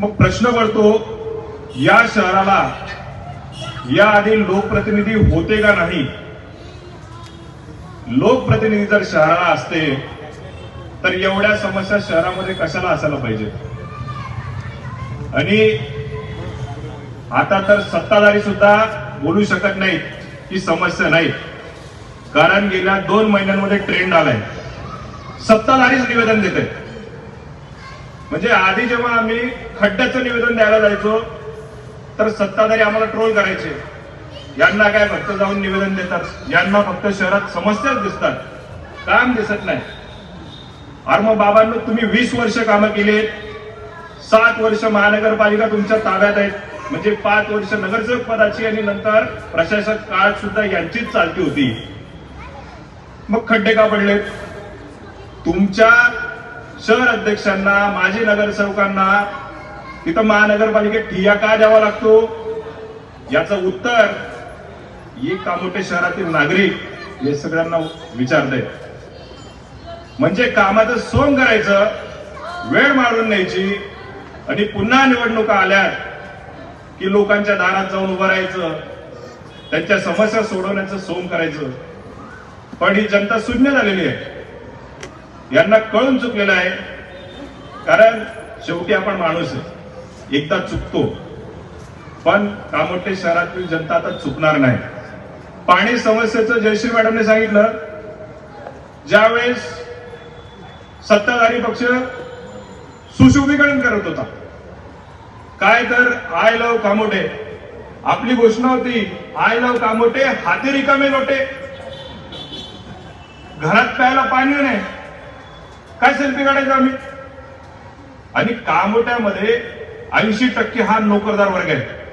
मग प्रश्न पडतो या शहराला याआधी लोकप्रतिनिधी होते का नाही? लोकप्रतिनिधी जर शहराला असते तर एवढ्या समस्या शहरामध्ये कशाला असायला पाहिजे आणि आता तर सत्ताधारी सुद्धा बोलू शकत नाहीत की समस्या नाही. कारण गेल्या दोन महिन्यांमध्ये ट्रेंड आलाय. सत्ताधारीच निवेदन देते म्हणजे आधी जेव्हा आम्ही खड्ड्याचं निवेदन द्यायला जायचो तर सत्ताधारी आम्हाला ट्रोल करायचे. यांना काय फक्त जाऊन निवेदन देतात? यांना फक्त शहरात समस्याच दिसतात. काम दिसत नाही. अरे मग बाबांनो तुम्ही वीस वर्ष कामं केली सात वर्ष महानगरपालिका तुमच्या ताब्यात आहेत. म्हणजे पाच वर्ष नगरसेवक पदाची आणि नंतर प्रशासक काळ सुद्धा यांचीच चालती होती. मग खड्डे का पडले तुमच्या शहर अध्यक्षांना माजी नगरसेवकांना तिथं महानगरपालिकेत ठिया का द्यावा लागतो? याचं उत्तर एक कामोठे शहरातील नागरिक हे सगळ्यांना विचारते म्हणजे कामाचं सोंग करायचं वेळ मारून न्यायची आणि पुन्हा निवडणुका आल्या की लोकांच्या दारात जाऊन उभं राहायचं त्यांच्या समस्या सोडवण्याचं सोंग करायचं. पण ही जनता शून्य झालेली आहे. यांना कळून चुकलेलं आहे. कारण शेवटी आपण माणूस आहे. एकदा चुकतो. पण कामोठे शहरातील जनता आता चुकणार नाही. पाणी समस्येचं जयश्री मॅडमने सांगितलं. ज्यावेळेस सत्ताधारी पक्ष सुशोभीकरण करत होता. काय तर आय लव कामोटे आपली घोषणा होती आय लव कामोटे हाती रिकामे लोटे घरात प्यायला पाणी नाही. काय सेल्फी काढायचं आम्ही? आणि कामोट्यामध्ये ऐंशी टक्के हा नोकरदार वर्ग आहे.